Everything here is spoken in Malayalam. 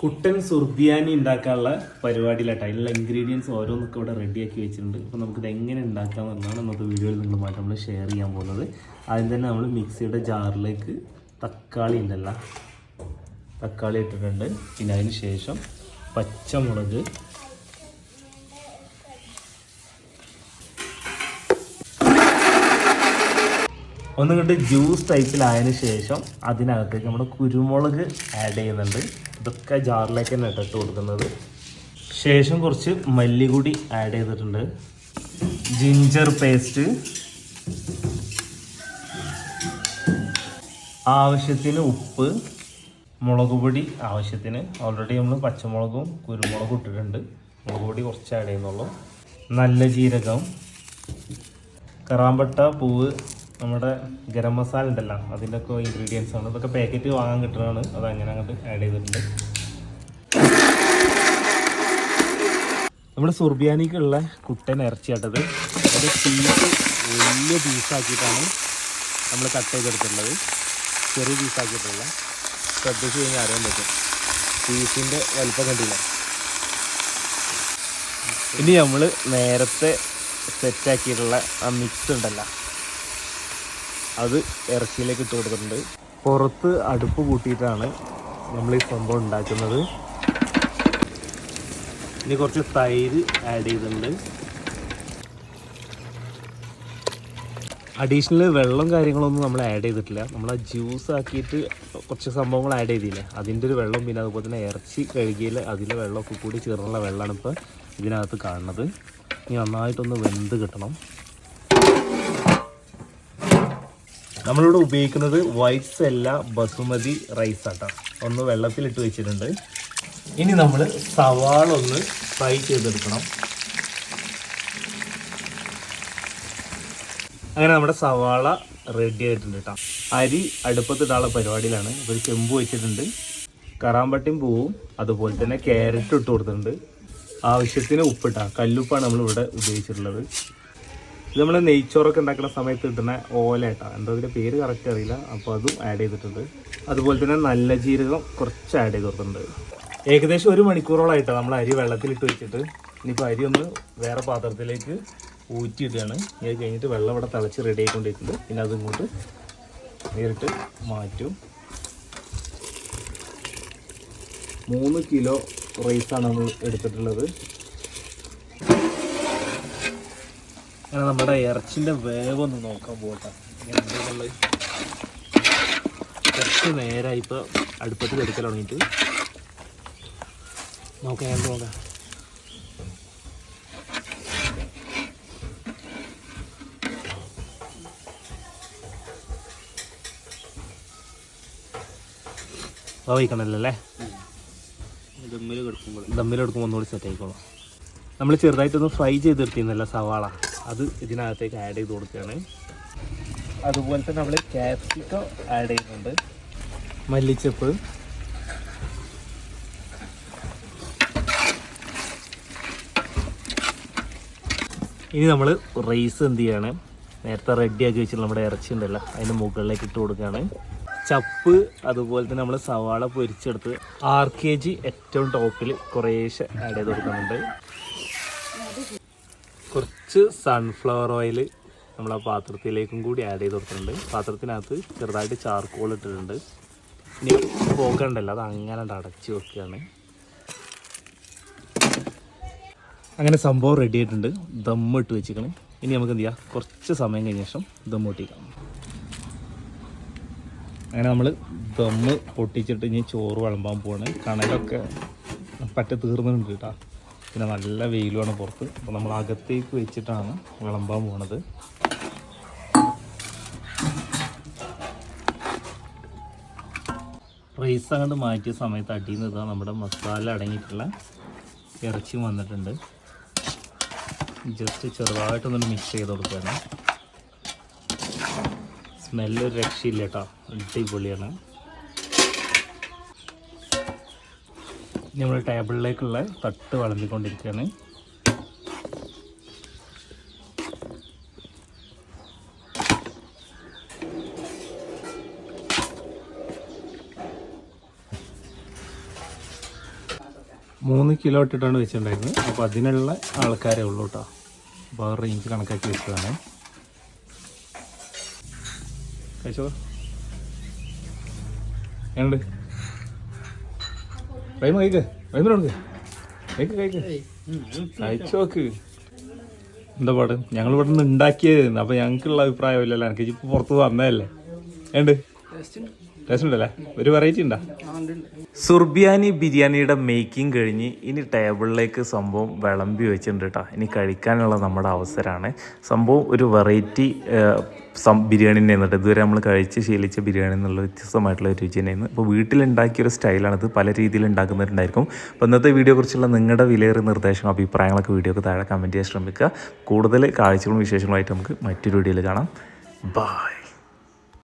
കുട്ടൻ സുർബിയാനി ഉണ്ടാക്കാനുള്ള പരിപാടിയിലാട്ടോ. അതിനുള്ള ഇൻഗ്രീഡിയൻസ് ഓരോന്നൊക്കെ ഇവിടെ റെഡിയാക്കി വെച്ചിട്ടുണ്ട്. അപ്പോൾ നമുക്കിത് എങ്ങനെ ഉണ്ടാക്കാം ഉണ്ടാക്കാമെന്നാണ് ഇന്നത്തെ വീഡിയോയിൽ നിങ്ങളുമായിട്ട് നമ്മൾ ഷെയർ ചെയ്യാൻ പോകുന്നത്. ആദ്യം തന്നെ നമ്മൾ മിക്സിയുടെ ജാറിലേക്ക് തക്കാളി ഉണ്ടല്ല. തക്കാളി ഇട്ടിട്ടുണ്ട്. പിന്നെ അതിന് ശേഷം പച്ചമുളക് ഒന്നും കണ്ട് ജ്യൂസ് ടൈപ്പിലായതിനു ശേഷം അതിനകത്തേക്ക് നമ്മൾ കുരുമുളക് ആഡ് ചെയ്യുന്നുണ്ട്. ഇതൊക്കെ ജാറിലേക്ക് തന്നെ ഇട്ടിട്ട് കൊടുക്കുന്നത്. ശേഷം കുറച്ച് മല്ലികുടി ആഡ് ചെയ്തിട്ടുണ്ട്. ജിഞ്ചർ പേസ്റ്റ് ആവശ്യത്തിന് ഉപ്പ് മുളക് പൊടി ആവശ്യത്തിന്. ഓൾറെഡി നമ്മൾ പച്ചമുളകും കുരുമുളകും ഇട്ടിട്ടുണ്ട്. മുളക് പൊടി കുറച്ച് ആഡ് ചെയ്യുന്നുള്ളൂ. നല്ല ജീരകം കറാമ്പട്ട പൂവ് നമ്മുടെ ഗരം മസാല ഉണ്ടല്ലോ അതിന്റെ ഒക്കെ ഇൻഗ്രീഡിയൻസ് ആണ്. ഇതൊക്കെ പാക്കറ്റ് വാങ്ങാൻ കിട്ടുന്നതാണ് അത് അങ്ങനെ അങ്ങോട്ട് ആഡ് ചെയ്തിട്ടുണ്ട്. നമ്മുടെ സുർബിയാനിക്കുള്ള കുട്ടൻ ഇറച്ചിയാട്ടത്. അത് പീസ് വലിയ പീസാക്കിയിട്ടാണ് നമ്മൾ കട്ട് ചെയ്തെടുത്തിട്ടുള്ളത്. ചെറിയ പീസാക്കിയിട്ടുള്ള ശ്രദ്ധിച്ച് കഴിഞ്ഞാൽ അറിയാൻ പറ്റും. പീസിന്റെ വലിപ്പം കണ്ടില്ല? ഇനി നമ്മൾ നേരത്തെ സെറ്റാക്കിയിട്ടുള്ള ആ മിക്സ് ഉണ്ടല്ലോ. അത് ഇറച്ചിയിലേക്ക് ഇട്ട് കൊടുത്തിട്ടുണ്ട്. പുറത്ത് അടുപ്പ് കൂട്ടിയിട്ടാണ് നമ്മൾ ഈ സംഭവം ഉണ്ടാക്കുന്നത്. ഇനി കുറച്ച് തൈര് ആഡ് ചെയ്തിട്ടുണ്ട്. അഡീഷണൽ വെള്ളം കാര്യങ്ങളൊന്നും നമ്മൾ ആഡ് ചെയ്തിട്ടില്ല. നമ്മൾ ആ ജ്യൂസ് ആക്കിയിട്ട് കുറച്ച് സംഭവങ്ങൾ ആഡ് ചെയ്തില്ലേ? അതിന്റെ ഒരു വെള്ളം പിന്നെ അതുപോലെ തന്നെ ഇറച്ചി കഴുകിയിൽ അതിലെ വെള്ളമൊക്കെ കൂടി ചേർന്നുള്ള വെള്ളമാണ് ഇപ്പോൾ ഇതിനകത്ത് കാണുന്നത്. ഇനി നന്നായിട്ടൊന്ന് വെന്ത് കിട്ടണം. നമ്മളിവിടെ ഉപയോഗിക്കുന്നത് വൈറ്റ് സെല്ല ബസുമതി റൈസ് ആട്ടോ. ഒന്ന് വെള്ളത്തിലിട്ട് വെച്ചിട്ടുണ്ട്. ഇനി നമ്മൾ സവാള ഒന്ന് ഫ്രൈ ചെയ്തെടുക്കണം. അങ്ങനെ നമ്മുടെ സവാള റെഡി ആയിട്ടുണ്ട് കേട്ടോ അരി അടുപ്പത്തിടാനുള്ള പരിപാടിയിലാണ്. ഒരു ചെമ്പ് വെച്ചിട്ടുണ്ട്. കറാമ്പട്ടിയും പൂവും അതുപോലെ തന്നെ ക്യാരറ്റ് ഇട്ട് കൊടുത്തിട്ടുണ്ട്. ആവശ്യത്തിന് ഉപ്പിട്ടാ. കല്ലുപ്പാണ് നമ്മളിവിടെ ഉപയോഗിച്ചിട്ടുള്ളത്. ഇത് നമ്മൾ നെയ്ച്ചോറൊക്കെ ഉണ്ടാക്കുന്ന സമയത്ത് കിട്ടുന്ന ഓലേട്ടാ എന്താ അതിന്റെ പേര് കറക്റ്റ് അറിയില്ല. അപ്പോൾ അതും ആഡ് ചെയ്തിട്ടുണ്ട്. അതുപോലെ തന്നെ നല്ല ജീരകം കുറച്ച് ആഡ് ചെയ്ത് കൊടുത്തിട്ടുണ്ട്. ഏകദേശം ഒരു മണിക്കൂറോളമായിട്ടാണ് നമ്മൾ അരി വെള്ളത്തിലിട്ട് വെച്ചിട്ട്. ഇനിയിപ്പോൾ അരി ഒന്ന് വേറെ പാത്രത്തിലേക്ക് ഊറ്റിയിടുകയാണ്. ഇത് കഴിഞ്ഞിട്ട് വെള്ളം ഇവിടെ തിളച്ച് റെഡി ആയിക്കൊണ്ടിരിക്കുന്നത് പിന്നെ അതിങ്ങോട്ട് നേരിട്ട് മാറ്റും. മൂന്ന് കിലോ റൈസാണ് നമ്മൾ എടുത്തിട്ടുള്ളത്. അങ്ങനെ നമ്മുടെ ഇറച്ചിന്റെ വേവ് ഒന്ന് നോക്കാൻ പോകട്ടെ എന്തെന്നുള്ളത് കുറച്ച് നേരമായി ഇപ്പോൾ അടുപ്പത്തിൽ എടുക്കൽ തുടങ്ങിയിട്ട്. നോക്കാം പോകാം? വഹിക്കണല്ലേ ദമ്മിൽ അല്ലേ ദമ്മിൽ കൊടുക്കുമ്പോൾ ഒന്നുകൂടി സെറ്റ് ആയിക്കോളാം. നമ്മൾ ചെറുതായിട്ടൊന്ന് ഫ്രൈ ചെയ്തെടുത്തിരുന്നല്ല സവാള. അത് ഇതിനകത്തേക്ക് ആഡ് ചെയ്ത് കൊടുക്കുകയാണ്. അതുപോലെ തന്നെ നമ്മൾ ക്യാപ്സിക്കോ ആഡ് ചെയ്യുന്നുണ്ട്. മല്ലിച്ചപ്പ്. ഇനി നമ്മൾ റൈസ് എന്ത് ചെയ്യാണ്? നേരത്തെ റെഡിയാക്കി വെച്ചിട്ട് നമ്മുടെ ഇറച്ചി ഉണ്ടല്ലോ അതിന്റെ മുകളിലേക്ക് ഇട്ട് കൊടുക്കുകയാണ്. ചപ്പ് അതുപോലെ തന്നെ നമ്മൾ സവാള പൊരിച്ചെടുത്ത് ആർ കെ ജി ഏറ്റവും ടോപ്പിൽ കുറേശ്ശെ ആഡ് ചെയ്ത് കൊടുക്കുന്നുണ്ട്. കുറച്ച് സൺഫ്ലവർ ഓയിൽ നമ്മൾ ആ പാത്രത്തിലേക്കും കൂടി ആഡ് ചെയ്ത് കൊടുത്തിട്ടുണ്ട്. പാത്രത്തിനകത്ത് ചെറുതായിട്ട് ചാർക്കോൾ ഇട്ടിട്ടുണ്ട്. ഇനി പോക്കണ്ടല്ലോ അത് അങ്ങനെ അടച്ച് വെക്കുകയാണ് അങ്ങനെ സംഭവം റെഡി ആയിട്ടുണ്ട്. ദമ്മ് ഇട്ട് വെച്ചിരിക്കണം. ഇനി നമുക്ക് എന്ത് ചെയ്യാം? കുറച്ച് സമയം കഴിഞ്ഞ ശേഷം ദമ്മ് പൊട്ടിക്കാം. അങ്ങനെ നമ്മൾ ദമ്മ് പൊട്ടിച്ചിട്ട് ഇനി ചോറ് വിളമ്പാൻ പോവാണ്. കണലൊക്കെ പറ്റ തീർന്നിട്ടുണ്ട് കേട്ടോ. പിന്നെ നല്ല വെയിലുമാണ് പുറത്ത്. അപ്പോൾ നമ്മൾ അകത്തേക്ക് വെച്ചിട്ടാണ് വിളമ്പാൻ പോണത്. റൈസ് അങ്ങോട്ട് മാറ്റിയ സമയത്ത് അടിയിൽ നിന്ന് നമ്മുടെ മസാല അടങ്ങിയിട്ടുള്ള ഇറച്ചി വന്നിട്ടുണ്ട്. ജസ്റ്റ് ചെറുതായിട്ടൊന്ന് മിക്സ് ചെയ്ത് കൊടുക്കുകയാണ്. സ്മെല്ലൊരു രക്ഷയില്ല കേട്ടോ. അടിപൊളിയാണ്. നമ്മൾ ടേബിളിലേക്കുള്ള തട്ട് വിളമ്പിക്കൊണ്ടിരിക്കുകയാണ് മൂന്ന് കിലോ ഇട്ടിട്ടാണ് വെച്ചിട്ടുണ്ടായിരുന്നത്. അപ്പോൾ അതിനുള്ള ആൾക്കാരെ ഉള്ളൂ കേട്ടോ അപ്പോൾ ആ റേഞ്ച് കണക്കാക്കി വെച്ചതാണ്. കഴിച്ചോ? എങ്ങനെയുണ്ട്? റൈമ കഴിക്ക് റൈമിന് കൊടുക്ക് കഴിക്ക് കഴിക്ക് കഴിച്ചു നോക്ക്. എന്താ പാട്? ഞങ്ങൾ ഇവിടെ നിന്ന് ഉണ്ടാക്കിയതായിരുന്നു. അപ്പോൾ ഞങ്ങൾക്കുള്ള അഭിപ്രായമില്ലല്ലോ എനിക്ക് ഇപ്പോൾ പുറത്ത് വന്നതല്ലേ? ഉണ്ട്. ടേസ്റ്റ് ഉണ്ടല്ലേ ഒരു വെറൈറ്റി ഉണ്ടോ? സുർബിയാനി ബിരിയാണിയുടെ മേക്കിംഗ് കഴിഞ്ഞ് ഇനി ടേബിളിലേക്ക് സംഭവം വിളമ്പി വെച്ചിട്ടുണ്ട് കേട്ടോ ഇനി കഴിക്കാനുള്ള നമ്മുടെ അവസരമാണ്. സംഭവം ഒരു വെറൈറ്റി ബിരിയാണി തന്നെയാണ് ഇതുവരെ നമ്മൾ കഴിച്ച് ശീലിച്ച ബിരിയാണി എന്നുള്ള വ്യത്യസ്തമായിട്ടുള്ള ഒരു രുചി തന്നെയാണ്. വീട്ടിലുണ്ടാക്കിയ ഒരു സ്റ്റൈലാണിത് പല രീതിയിൽ ഉണ്ടാക്കുന്നവരുണ്ടായിരിക്കും. അപ്പോൾ ഇന്നത്തെ വീഡിയോ കുറിച്ചുള്ള നിങ്ങളുടെ വിലയേറിയ നിർദ്ദേശങ്ങളും അഭിപ്രായങ്ങളൊക്കെ വീഡിയോക്ക് താഴെ കമന്റ് ചെയ്യാൻ ശ്രമിക്കുക. കൂടുതൽ കാഴ്ചകളും വിശേഷങ്ങളുമായിട്ട് നമുക്ക് മറ്റൊരു വീഡിയോയിൽ കാണാം. ബൈ